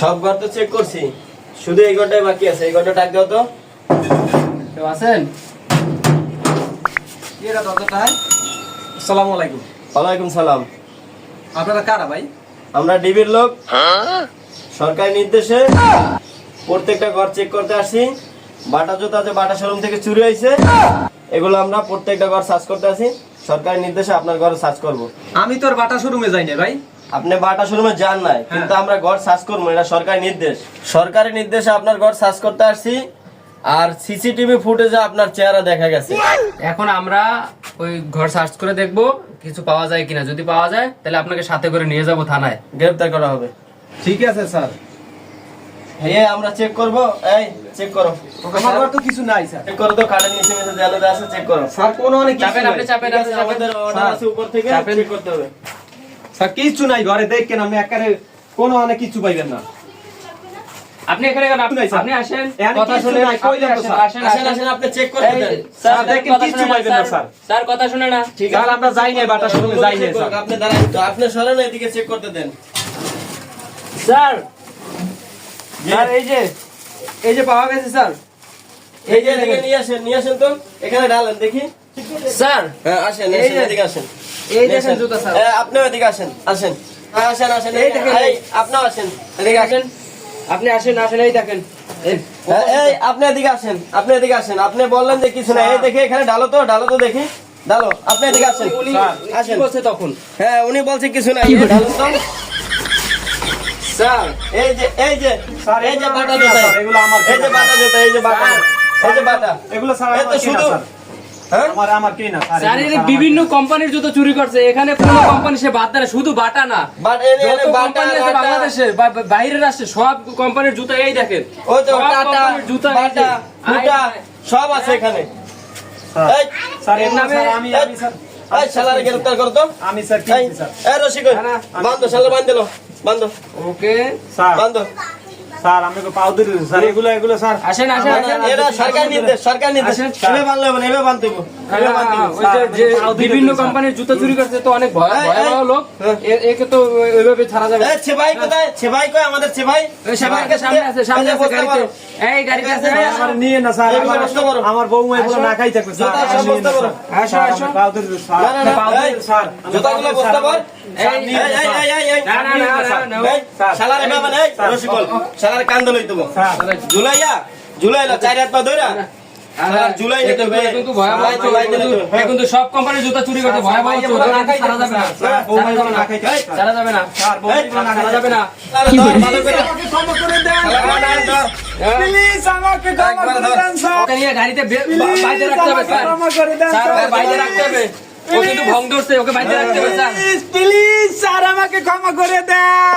সব ঘর তো চেক করছি। শুধু এই ঘরটাই বাকি আছে। এই ঘরটা টাক দাও তো। কেউ আছেন? এটা আসসালামু আলাইকুম। ওয়ালাইকুম সালাম। আপনারা কারা ভাই? আমরা ডিবির লোক। সরকারি নির্দেশে প্রত্যেকটা ঘর চেক করতে আসি। বাটা জুতা যে বাটা শোরুম থেকে চুরি হয়েছে এগুলো আমরা প্রত্যেকটা ঘর সার্চ করতে আসি। সরকারি নির্দেশে আপনার ঘরে সার্চ করব। আমি তোর বাটা শোরুমে যাই না ভাই। আপনি বাটা শোরুমে যান নাই কিন্তু আমরা ঘর সার্চ করব এটা সরকারি নির্দেশ। সরকারি নির্দেশে আপনার ঘর সার্চ করতে আসছি আর সিসিটিভি ফুটেজে আপনার চেহারা দেখা গেছে। এখন আমরা ওই ঘর সার্চ করে দেখব কিছু পাওয়া যায় কিনা। যদি পাওয়া যায় তাহলে আপনাকে সাথে করে নিয়ে যাব থানায়। গ্রেফতার করা হবে। ঠিক আছে স্যার। এই আমরা চেক করব। এই চেক করো। আমার ঘর তো কিছু নাই স্যার। চেক করো তো কার্ডের নিচে নিচে জানাতে আছে চেক করো। স্যার কোনো অনেক চাপেন আপনি। চাপেন আছে, আমাদের অর্ডার আছে উপর থেকে চেক করতে হবে। কিছু নাই ঘরে দেখেন আমি একারে কোনো অনেক কিছু পাইবেন না। আপনি এখানে আপনি আসেন কথা শুনে আসেন, আসেন আসেন। আপনি চেক দেন। স্যার দেখেন, না, পাইবেন না, স্যার। স্যার। স্যার কথা শুনে না। ঠিক স্যার, আমরা যাই বাটা স্যার। আপনি দাঁড়ান আপনি সরেন এদিকে চেক করতে দেন। স্যার স্যার এই যে এই যে পাওয়া গেছে স্যার। এই যে নিয়ে আসেন নিয়ে আসেন তো। এখানে ডালেন দেখি। স্যার হ্যাঁ আসেন এই আসেন যে- এদিকে আসেন। এই দেখেন জুতা স্যার। আপনিও এদিকে আসেন আসেন। হ্যাঁ, আসেন আসেন এই দেখেন, এই আপনিও আসেন এদিকে আসেন। আপনি আসেন আসেন এই দেখেন। এই, আপনি এদিকে আসেন আপনি এদিকে আসেন। আপনি বললেন যে কিছু না। এই দেখে এখানে ডালো তো ডালো তো দেখি। ডালো আপনি এদিকে আসেন। আসেন বলছে তখন? হ্যাঁ উনি বলছে কিছু না। ডালো তো। স্যার। এই যে এই যে স্যার, এই যে বাটা জুতা। এগুলো আমার এই যে বাটা জুতা এই যে বাটা। এই যে বাটা। এগুলো স্যার শুধু বিভিন্ন কোম্পানির জুতো চুরি করছে। এখানে কোন কোম্পানি সে বাদ দেয় শুধু বাটা না। বাংলাদেশে বাইরের রাষ্ট্রে সব কোম্পানির জুতা এই দেখেন। ওই সব জুতা আছে এখানে। গ্রেফতার করো আমি স্যার কই শালা বান্ধ দিলো ওকে। স্যার। বান্ধো। স্যার আমি তো পাও দিছি স্যার এগুলো এগুলো স্যার আসেন আসেন এটা সরকার নির্দেশ সরকার নির্দেশ আসেন। এভাবে বান্ধলে হবে হবে। ওই যে- বিভিন্ন কোম্পানির জুতো চুরি করছে তো অনেক ভয়- এই, ভয়াবহ লোক হ্যাঁ। একে তো ওইভাবে ছাড়া যাবে। এই ছেবাই কোথায় ছেবাই কই আমাদের ছেবাই ওই সামনে আছে সামনে আছে গাড়িতে এই গাড়িতে আছে আমার নিয়ে না স্যার আমার- বসতে পারো। আমার বৌমা এগুলো না খাই থাকবে স্যার। আসো, আসো। পাও দিছি, স্যার। না, না, না, পাও এই, দিছি, স্যার। জুতাগুলো বসতে। স্যার, এই, এই, না, এই। এই, এই, এই, না, না, না, না, এই। শালার এভাবে নেই, স্যার, রসিকল। ও, ও। শালার কান্দ লই দেবো। ঝুলাইয়া, ঝুলাইলা, চার হাত পা সব জুতা চুরি যাবে না। যাবে না। যাবে না। ধর, গাড়িতে বাইরে রাখতে হবে। বাইরে রাখতে হবে। ও কিন্তু ভঙ্গ ধরছে ওকে বাইরে রাখতে হবে স্যার। প্লিজ প্লিজ স্যার আমাকে ক্ষমা করে দেন।